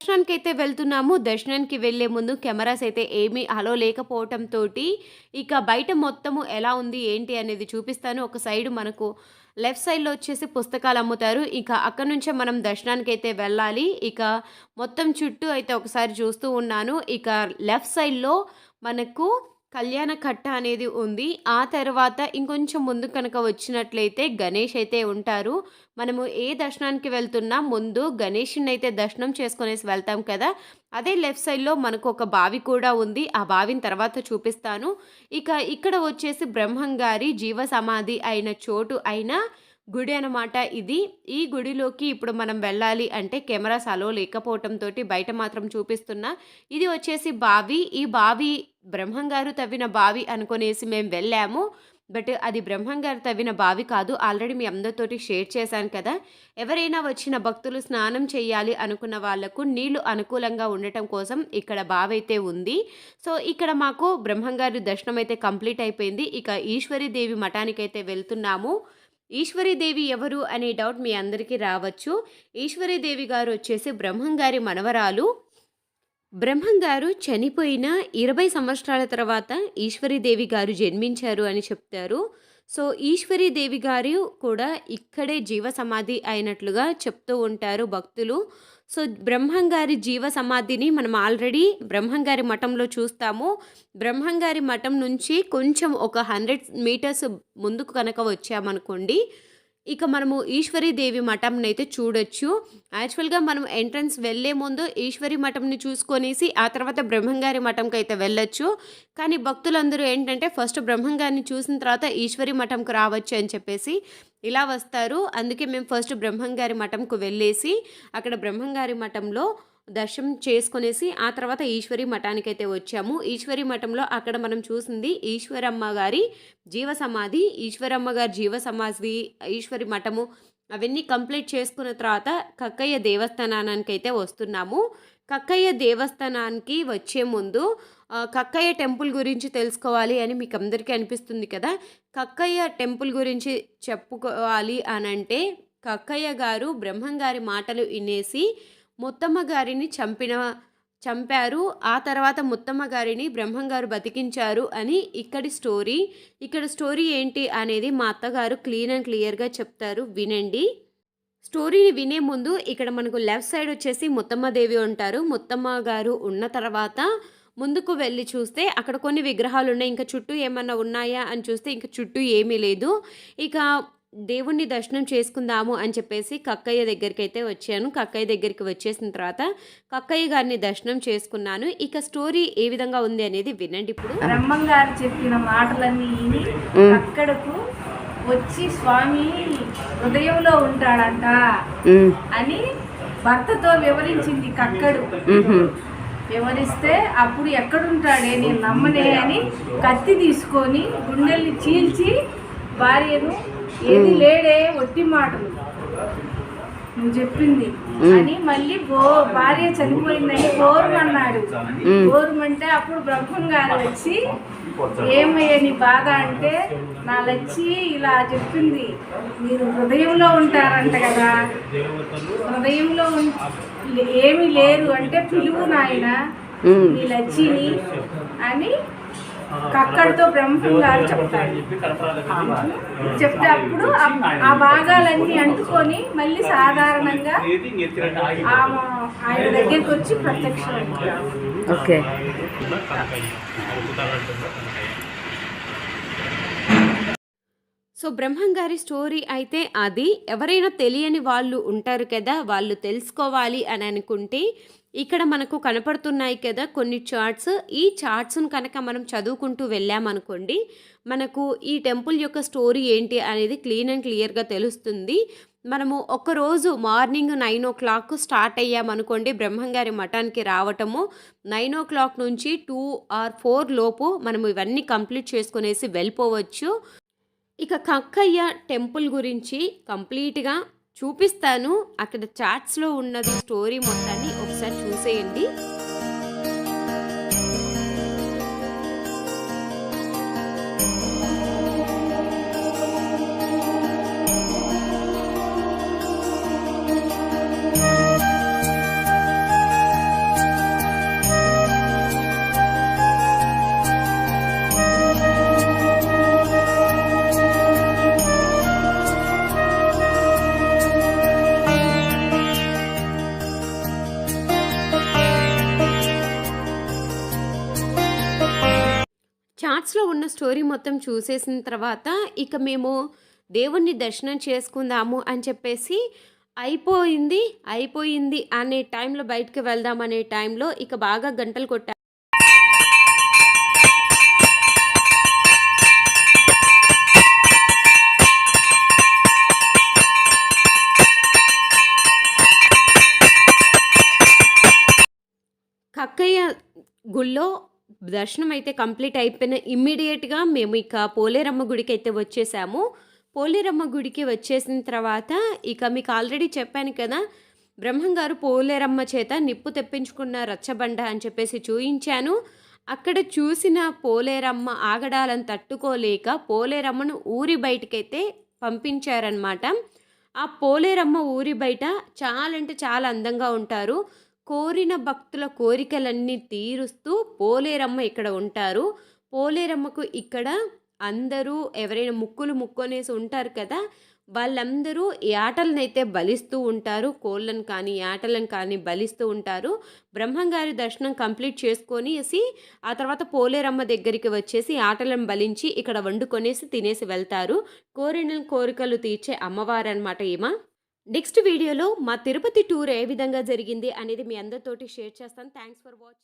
దర్శనానికి అయితే వెళ్తున్నాము. దర్శనానికి వెళ్ళే ముందు కెమెరాస్ అయితే ఏమీ అలో లేకపోవటంతో ఇక బయట మొత్తము ఎలా ఉంది ఏంటి అనేది చూపిస్తాను. ఒక సైడ్ మనకు లెఫ్ట్ సైడ్లో వచ్చేసి పుస్తకాలు అమ్ముతారు. ఇక అక్కడ నుంచే మనం దర్శనానికి అయితే వెళ్ళాలి. ఇక మొత్తం చుట్టూ అయితే ఒకసారి చూస్తూ ఉన్నాను. ఇక లెఫ్ట్ సైడ్లో మనకు కళ్యాణ కట్ట అనేది ఉంది. ఆ తర్వాత ఇంకొంచెం ముందు కనుక వచ్చినట్లయితే గణేష్ అయితే ఉంటారు. మనము ఏ దర్శనానికి వెళ్తున్నా ముందు గణేష్ని అయితే దర్శనం చేసుకునేసి వెళ్తాం కదా. అదే లెఫ్ట్ సైడ్లో మనకు ఒక బావి కూడా ఉంది. ఆ బావిని తర్వాత చూపిస్తాను. ఇక ఇక్కడ వచ్చేసి బ్రహ్మంగారి జీవ సమాధి అయిన చోటు అయినా గుడి అనమాట ఇది. ఈ గుడిలోకి ఇప్పుడు మనం వెళ్ళాలి అంటే కెమెరాస్ అలో లేకపోవటంతో బయట మాత్రం చూపిస్తున్నా. ఇది వచ్చేసి బావి. ఈ బావి బ్రహ్మంగారు తవ్విన బావి అనుకునేసి మేము వెళ్ళాము. బట్ అది బ్రహ్మంగారు తవ్విన బావి కాదు. ఆల్రెడీ మీ అందరితోటి షేర్ చేశాను కదా. ఎవరైనా వచ్చిన భక్తులు స్నానం చేయాలి అనుకున్న వాళ్ళకు నీళ్ళు అనుకూలంగా ఉండటం కోసం ఇక్కడ బావి అయితే ఉంది. సో ఇక్కడ మాకు బ్రహ్మంగారి దర్శనం అయితే కంప్లీట్ అయిపోయింది. ఇక ఈశ్వరీదేవి మఠానికి అయితే వెళ్తున్నాము. ఈశ్వరీదేవి ఎవరు అనే డౌట్ మీ అందరికీ రావచ్చు. ఈశ్వరీదేవి గారు వచ్చేసి బ్రహ్మంగారి మనవరాలు. బ్రహ్మంగారు చనిపోయిన ఇరవై సంవత్సరాల తర్వాత ఈశ్వరీదేవి గారు జన్మించారు అని చెప్తారు. సో ఈశ్వరీదేవి గారు కూడా ఇక్కడే జీవ సమాధి అయినట్లుగా చెప్తూ ఉంటారు భక్తులు. సో బ్రహ్మంగారి జీవ సమాధిని మనం ఆల్రెడీ బ్రహ్మంగారి మఠంలో చూస్తాము. బ్రహ్మంగారి మఠం నుంచి కొంచెం ఒక హండ్రెడ్ మీటర్స్ ముందుకు కనుక వచ్చామనుకోండి ఇక మనము ఈశ్వరీదేవి మఠంని అయితే చూడొచ్చు. యాక్చువల్గా మనం ఎంట్రన్స్ వెళ్ళే ముందు ఈశ్వరి మఠంని చూసుకొనేసి ఆ తర్వాత బ్రహ్మంగారి మఠంకి అయితే వెళ్ళొచ్చు. కానీ భక్తులందరూ ఏంటంటే ఫస్ట్ బ్రహ్మంగారిని చూసిన తర్వాత ఈశ్వరి మఠంకు రావచ్చు అని చెప్పేసి ఇలా వస్తారు. అందుకే మేము ఫస్ట్ బ్రహ్మంగారి మఠంకు వెళ్ళేసి అక్కడ బ్రహ్మంగారి మఠంలో దర్శనం చేసుకునేసి ఆ తర్వాత ఈశ్వరి మఠానికి అయితే వచ్చాము. ఈశ్వరి మఠంలో అక్కడ మనం చూసింది ఈశ్వరమ్మ గారి జీవ సమాధి ఈశ్వరమ్మ గారి జీవ సమాధి ఈశ్వరి మఠము అవన్నీ కంప్లీట్ చేసుకున్న తర్వాత కక్కయ్య దేవస్థానానికి అయితే వస్తున్నాము. కక్కయ్య దేవస్థానానికి వచ్చే ముందు కక్కయ్య టెంపుల్ గురించి తెలుసుకోవాలి అని మీకు అందరికీ అనిపిస్తుంది కదా? కక్కయ్య టెంపుల్ గురించి చెప్పుకోవాలి అని అంటే కక్కయ్య గారు బ్రహ్మంగారి మాటలు వినేసి ముత్తమ్మ గారిని చంపిన చంపారు. ఆ తర్వాత ముత్తమ్మ గారిని బ్రహ్మంగారు బతికించారు అని ఇక్కడి స్టోరీ. ఇక్కడ స్టోరీ ఏంటి అనేది మా అత్తగారు క్లీన్ అండ్ క్లియర్గా చెప్తారు. వినండి. స్టోరీని వినే ముందు ఇక్కడ మనకు లెఫ్ట్ సైడ్ వచ్చేసి ముత్తమ్మ దేవి ఉంటారు. ముత్తమ్మ గారు ఉన్న తర్వాత ముందుకు వెళ్ళి చూస్తే అక్కడ కొన్ని విగ్రహాలు ఉన్నాయి ఇంకా చుట్టూ ఏమన్నా ఉన్నాయా అని చూస్తే ఇంకా చుట్టూ ఏమీ లేదు. ఇక దేవుణ్ణి దర్శనం చేసుకుందాము అని చెప్పేసి కక్కయ్య దగ్గరికి అయితే వచ్చాను. కక్కయ్య దగ్గరికి వచ్చేసిన తర్వాత కక్కయ్య గారిని దర్శనం చేసుకున్నాను. ఇక స్టోరీ ఏ విధంగా ఉంది అనేది వినండి ఇప్పుడు. బ్రహ్మం గారు చెప్పిన మాటలన్నీ అక్కడకు వచ్చి స్వామి హృదయంలో ఉంటాడంట అని భర్తతో వివరించింది కక్కడు. వివరిస్తే అప్పుడు ఎక్కడుంటాడే నేను నమ్మనే అని కత్తి తీసుకొని గుండెల్ని చీల్చి భార్యను ఏది లేడే ఒట్టి మాటలు. నువ్వు చెప్పింది. అని మళ్ళీ బో భార్య చనిపోయిందని గోరుమన్నాడు గోరుమంటే అప్పుడు బ్రహ్మం గారు వచ్చి ఏమయ్య నీ బాధ అంటే నా లచ్చి ఇలా చెప్పింది. మీరు హృదయంలో ఉంటారంట కదా. హృదయంలో ఏమీ లేరు అంటే పిలువు నాయన. నీ లచ్చిని అని కక్కడితో బ్రహ్మం గారు చెప్తాడు చెప్తే అప్పుడు ఆ- ఆ భాగాలన్నీ అంటుకొని మళ్ళీ సాధారణంగా ఆమె ఆయన దగ్గరికి వచ్చి ప్రత్యక్షం ఓకే. సో బ్రహ్మంగారి స్టోరీ అయితే అది. ఎవరైనా తెలియని వాళ్ళు ఉంటారు కదా వాళ్ళు తెలుసుకోవాలి అని అనుకుంటే ఇక్కడ మనకు కనపడుతున్నాయి కదా కొన్ని చార్ట్స్. ఈ చార్ట్స్ను కనుక మనం చదువుకుంటూ వెళ్ళామనుకోండి మనకు ఈ టెంపుల్ యొక్క స్టోరీ ఏంటి అనేది క్లీన్ అండ్ క్లియర్గా తెలుస్తుంది. మనము ఒకరోజు morning nine o'clock start అయ్యామనుకోండి బ్రహ్మంగారి మఠానికి రావటము. నైన్ ఓ క్లాక్ నుంచి టూ ఆర్ ఫోర్ లోపు మనము ఇవన్నీ కంప్లీట్ చేసుకునేసి వెళ్ళిపోవచ్చు. ఇక కక్కయ్య టెంపుల్ గురించి కంప్లీట్గా చూపిస్తాను. అక్కడ చాట్స్లో ఉన్నది స్టోరీ మొత్తాన్ని ఒకసారి చూసేయండి. షార్ట్స్లో ఉన్న స్టోరీ మొత్తం చూసేసిన తర్వాత, ఇక మేము దేవుణ్ణి దర్శనం చేసుకుందాము అని చెప్పేసి అయిపోయింది, అయిపోయింది అనే టైంలో బయటికి వెళ్దాం అనే టైంలో ఇక బాగా గంటలు కొట్టా కక్కయ్య గుళ్ళో దర్శనం అయితే కంప్లీట్ అయిపోయిన ఇమ్మీడియేట్‌గా మేము ఇక పోలేరమ్మ గుడికి అయితే వచ్చేసాము. పోలేరమ్మ గుడికి వచ్చేసిన తర్వాత ఇక మీకు ఆల్రెడీ చెప్పాను కదా! బ్రహ్మం గారు పోలేరమ్మ చేత నిప్పు తెప్పించుకున్న రచ్చబండ అని చెప్పేసి చూయించాను. అక్కడ చూసిన పోలేరమ్మ ఆగడాలను తట్టుకోలేక పోలేరమ్మను ఊరి బయటకైతే పంపించారనమాట. ఆ పోలేరమ్మ ఊరి బయట చాలా అంటే చాలా అందంగా ఉంటారు. కోరిన భక్తుల కోరికలన్నీ తీరుస్తూ పోలేరమ్మ ఇక్కడ ఉంటారు. పోలేరమ్మకు ఇక్కడ అందరూ ఎవరైనా ముక్కులు ముక్కొనేసి ఉంటారు కదా! వాళ్ళందరూ ఆటలనైతే బలిస్తూ ఉంటారు. కోళ్ళను కానీ, ఆటలను కానీ బలిస్తూ ఉంటారు. బ్రహ్మంగారి దర్శనం కంప్లీట్ చేసుకొనేసి ఆ తర్వాత పోలేరమ్మ దగ్గరికి వచ్చేసి ఆటలను బలించి ఇక్కడ వండుకొనేసి తినేసి వెళ్తారు. కోరిన కోరికలు తీర్చే అమ్మవారు అనమాట ఈమె నెక్స్ట్ వీడియోలో మా తిరుపతి టూర్ ఏ విధంగా జరిగింది అనేది మీ అందరితోటి షేర్ చేస్తాను. Thanks for watching.